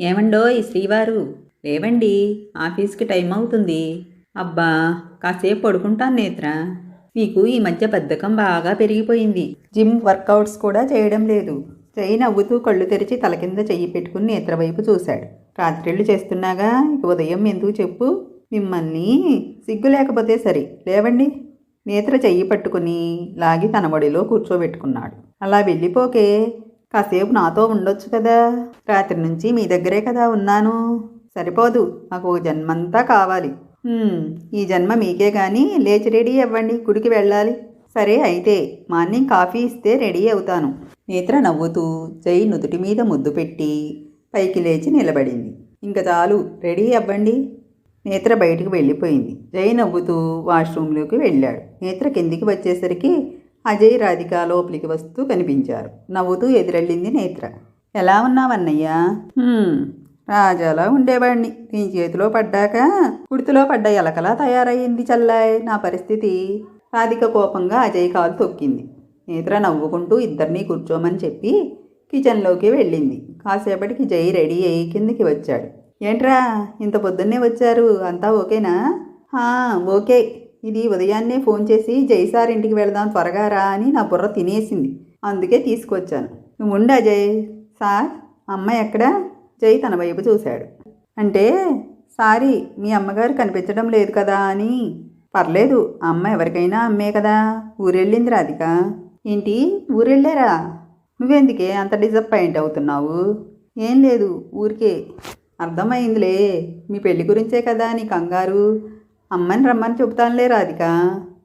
ఏమండో ఈ శ్రీవారు? లేవండి ఆఫీస్కి టైం అవుతుంది. అబ్బా కాసేపు పడుకుంటాను నేత్ర. మీకు ఈ మధ్య బద్ధకం బాగా పెరిగిపోయింది. జిమ్ వర్కౌట్స్ కూడా చేయడం లేదు. చెయ్యి నవ్వుతూ కళ్ళు తెరిచి తల కింద చెయ్యి పెట్టుకుని నేత్ర వైపు చూశాడు. రాత్రిళ్ళు చేస్తున్నాగా? ఇక ఉదయం ఎందుకు చెప్పు? మిమ్మల్ని సిగ్గు లేకపోతే సరి. లేవండి. నేత్ర చెయ్యి పట్టుకుని లాగి తన ఒడిలో కూర్చోబెట్టుకున్నాడు. అలా వెళ్ళిపోకే కాసేపు నాతో ఉండొచ్చు కదా. రాత్రి నుంచి మీ దగ్గరే కదా ఉన్నాను. సరిపోదు నాకు ఒక జన్మంతా కావాలి. ఈ జన్మ మీకే కానీ లేచి రెడీ అవ్వండి గుడికి వెళ్ళాలి. సరే అయితే మార్నింగ్ కాఫీ ఇస్తే రెడీ అవుతాను. నేత్ర నవ్వుతూ జై నుదుటి మీద ముద్దు పెట్టి పైకి లేచి నిలబడింది. ఇంక చాలు రెడీ అవ్వండి. నేత్ర బయటికి వెళ్ళిపోయింది. జై నవ్వుతూ వాష్రూమ్లోకి వెళ్ళాడు. నేత్ర కిందికి వచ్చేసరికి అజయ్ రాధిక లోపలికి వస్తూ కనిపించారు. నవ్వుతూ ఎదురెళ్ళింది నేత్ర. ఎలా ఉన్నావన్నయ్యా? రాజాలా ఉండేవాడిని నీ చేతిలో పడ్డాక కుడితిలో పడ్డ ఎలకలా తయారయ్యింది చల్లాయ్. నా పరిస్థితి? రాధిక కోపంగా అజయ్ కాలు తొక్కింది. నేత్ర నవ్వుకుంటూ ఇద్దరినీ కూర్చోమని చెప్పి కిచెన్లోకి వెళ్ళింది. కాసేపటికి జై రెడీ అయ్యి కిందికి వచ్చాడు. ఏంట్రా ఇంత పొద్దున్నే వచ్చారు. అంతా ఓకేనా? ఓకే. ఇది ఉదయాన్నే ఫోన్ చేసి జై సార్ ఇంటికి వెళదాం త్వరగా రా అని నా బుర్ర తినేసింది. అందుకే తీసుకొచ్చాను. నువ్వు ఉండు అజయ్ సార్ అమ్మ ఎక్కడా? జై తన వైపు చూశాడు. అంటే సారీ మీ అమ్మగారు కనిపించడం లేదు కదా అని. పర్లేదు అమ్మ ఎవరికైనా అమ్మే కదా. ఊరెళ్ళింది రాధిక. ఏంటి ఊరెళ్ళారా? నువ్వెందుకే అంత డిసప్పాయింట్ అవుతున్నావు? ఏం లేదు ఊరికే. అర్థమైందిలే మీ పెళ్ళి గురించే కదా నీ కంగారు. అమ్మని రమ్మని చెబుతానులే రాధిక.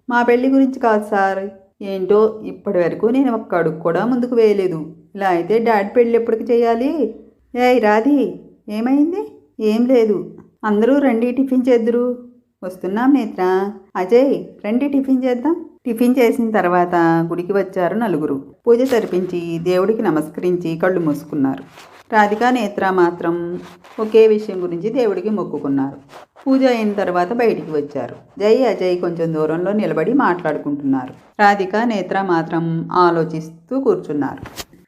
మా పెళ్ళి గురించి కాదు సార్. ఏంటో ఇప్పటి వరకు నేను ఒక్క అడుగు కూడా ముందుకు వేయలేదు. ఇలా అయితే డాడీ పెళ్ళి ఎప్పటికి చేయాలి? ఏయ్ రాధి ఏమైంది? ఏం లేదు. అందరూ రండి టిఫిన్ చేద్దురు. వస్తున్నాం నేత్ర. అజయ్ రండి టిఫిన్ చేద్దాం. టిఫిన్ చేసిన తర్వాత గుడికి వచ్చారు నలుగురు. పూజ జరిపించి దేవుడికి నమస్కరించి కళ్ళు మూసుకున్నారు. రాధికా నేత్ర మాత్రం ఒకే విషయం గురించి దేవుడికి మొక్కుకున్నారు. పూజ అయిన తర్వాత బయటికి వచ్చారు. జై అజయ్ కొంచెం దూరంలో నిలబడి మాట్లాడుకుంటున్నారు. రాధిక నేత్ర మాత్రం ఆలోచిస్తూ కూర్చున్నారు.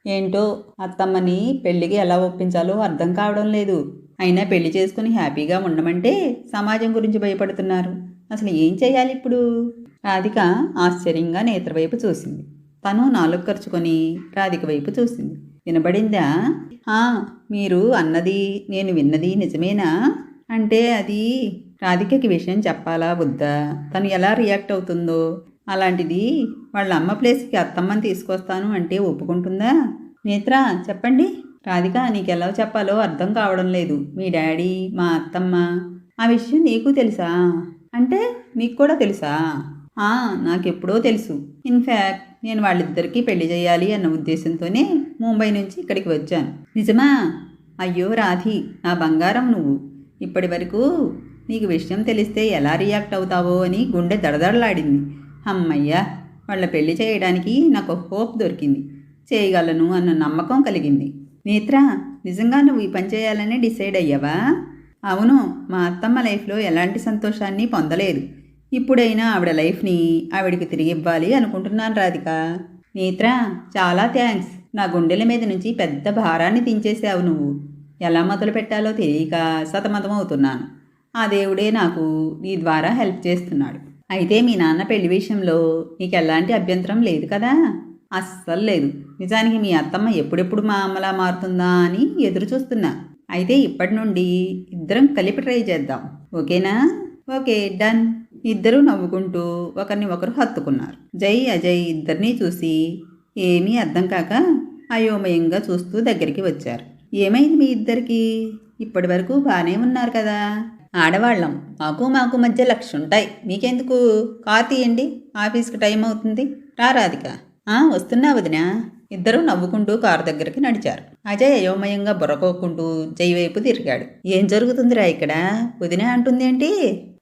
ఏంటో అత్తమ్మని పెళ్ళికి ఎలా ఒప్పించాలో అర్థం కావడం లేదు. అయినా పెళ్ళి చేసుకుని హ్యాపీగా ఉండమంటే సమాజం గురించి భయపడుతున్నారు. అసలు ఏం చేయాలి ఇప్పుడు? రాధిక ఆశ్చర్యంగా నేత్ర వైపు చూసింది. తను నాలుగు ఖర్చుకొని రాధిక వైపు చూసింది. వినబడిందా? "ఆ, మీరు అన్నది నేను విన్నది నిజమేనా? అంటే అది రాధికకి విషయం చెప్పాలా వద్దా? తను ఎలా రియాక్ట్ అవుతుందో? అలాంటిది వాళ్ళ అమ్మ ప్లేస్కి అత్తమ్మని తీసుకొస్తాను అంటే ఒప్పుకుంటుందా? నేత్ర చెప్పండి. రాధిక నీకు ఎలా చెప్పాలో అర్థం కావడం లేదు. మీ డాడీ మా అత్తమ్మ. ఆ విషయం నీకు తెలుసా? అంటే నీకు కూడా తెలుసా? నాకెప్పుడో తెలుసు. ఇన్ఫ్యాక్ట్ నేను వాళ్ళిద్దరికీ పెళ్ళి చేయాలి అన్న ఉద్దేశంతోనే ముంబై నుంచి ఇక్కడికి వచ్చాను. నిజమా? అయ్యో రాధి నా బంగారం నువ్వు. ఇప్పటి వరకు నీకు విషయం తెలిస్తే ఎలా రియాక్ట్ అవుతావో అని గుండె దడదడలాడింది. అమ్మయ్యా వాళ్ళ పెళ్ళి చేయడానికి నాకు హోప్ దొరికింది. చేయగలను అన్న నమ్మకం కలిగింది. నేత్ర నిజంగా నువ్వు ఈ పని చేయాలని డిసైడ్ అయ్యావా? అవును మా అత్తమ్మ లైఫ్లో ఎలాంటి సంతోషాన్ని పొందలేదు. ఇప్పుడైనా ఆవిడ లైఫ్ని ఆవిడికి తిరిగి ఇవ్వాలి అనుకుంటున్నాను రాధిక. నేత్ర చాలా థ్యాంక్స్. నా గుండెల మీద నుంచి పెద్ద భారాన్ని దించేసావు నువ్వు. ఎలా మొదలు పెట్టాలో తెలియక సతమతమవుతున్నాను. ఆ దేవుడే నాకు నీ ద్వారా హెల్ప్ చేస్తున్నాడు. అయితే మీ నాన్న పెళ్ళి విషయంలో నీకు ఎలాంటి అభ్యంతరం లేదు కదా? అస్సలు లేదు. నిజానికి మీ అత్తమ్మ ఎప్పుడెప్పుడు మా అమ్మలా మారుతుందా అని ఎదురు చూస్తున్నా అయితే ఇప్పటి నుండి ఇద్దరం కలిపి ట్రై చేద్దాం. ఓకేనా? Okay done. ఇద్దరూ నవ్వుకుంటూ ఒకరిని ఒకరు హత్తుకున్నారు. జై అజయ్ ఇద్దరినీ చూసి ఏమీ అర్థం కాక అయోమయంగా చూస్తూ దగ్గరికి వచ్చారు. ఏమైంది మీ ఇద్దరికి? ఇప్పటి వరకు బాగానే ఉన్నారు కదా? ఆడవాళ్ళం. మాకు మాకు మధ్య లక్ష ఉంటాయి మీకెందుకు? కార్ తీయండి. ఆఫీస్కి టైం అవుతుంది. రా రాధిక. వస్తున్నా వదినా. ఇద్దరూ నవ్వుకుంటూ కారు దగ్గరికి నడిచారు. అజయ్ అయోమయంగా బుర్రకోకుంటూ జై వైపు తిరిగాడు. ఏం జరుగుతుందిరా ఇక్కడ? వదిన అంటుందేంటి?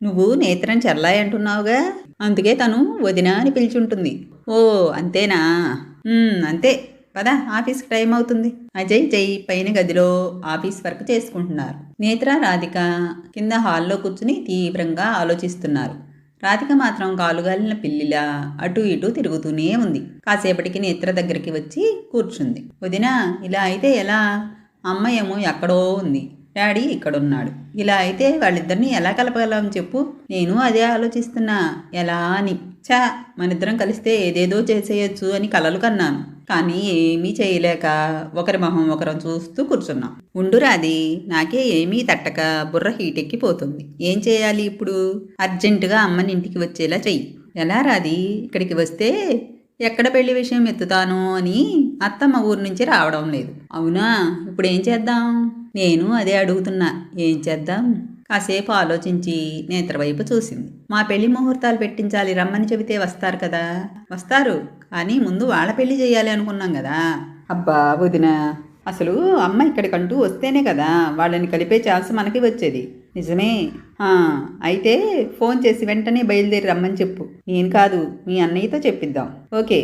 నువ్వు నేత్రం చెల్లాయి అంటున్నావుగా అందుకే తను వదిన అని పిలిచుంటుంది. ఓ అంతేనా? అంతే. పద ఆఫీస్కి టైం అవుతుంది. అజయ్ జై పైన గదిలో ఆఫీస్ వర్క్ చేసుకుంటున్నారు. నేత్ర రాధిక కింద హాల్లో కూర్చుని తీవ్రంగా ఆలోచిస్తున్నారు. రాధిక మాత్రం కాలుగాలిన పిల్లిలా అటు ఇటు తిరుగుతూనే ఉంది. కాసేపటికి నేత్ర దగ్గరికి వచ్చి కూర్చుంది. వదినా ఇలా అయితే ఎలా? అమ్మ ఏమో ఎక్కడో ఉంది. డాడీ ఇక్కడున్నాడు. ఇలా అయితే వాళ్ళిద్దరిని ఎలా కలపగలం చెప్పు. నేను అదే ఆలోచిస్తున్నా. ఎలా అని. చా మనిద్దరం కలిస్తే ఏదేదో చేసేయచ్చు అని కలలు కన్నాను. కానీ ఏమీ చేయలేక ఒకరి మొహం ఒకరం చూస్తూ కూర్చున్నాం. ఉండురాది నాకే ఏమీ తట్టక బుర్ర హీటెక్కిపోతుంది ఏం చేయాలి ఇప్పుడు? అర్జెంటుగా అమ్మని ఇంటికి వచ్చేలా చెయ్యి. ఎలా రాది ఇక్కడికి వస్తే ఎక్కడ పెళ్ళి విషయం ఎత్తుతాను అని అత్తమ్మ ఊరు నుంచి రావడం లేదు. అవునా? ఇప్పుడు ఏం చేద్దాం? నేను అదే అడుగుతున్నా. ఏం చేద్దాం? కాసేపు ఆలోచించి నేత్రవైపు చూసింది. మా పెళ్ళి ముహూర్తాలు పెట్టించాలి రమ్మని చెబితే వస్తారు కదా? వస్తారు. కానీ ముందు వాళ్ళ పెళ్ళి చేయాలి అనుకున్నాం కదా? అబ్బా వదిన. అసలు అమ్మ ఇక్కడికంటూ వస్తేనే కదా వాళ్ళని కలిపే ఛాన్స్ మనకి వచ్చేది. నిజమే. అయితే ఫోన్ చేసి వెంటనే బయలుదేరి రమ్మని చెప్పు. నేను కాదు మీ అన్నయ్యతో చెప్పిద్దాం. ఓకే.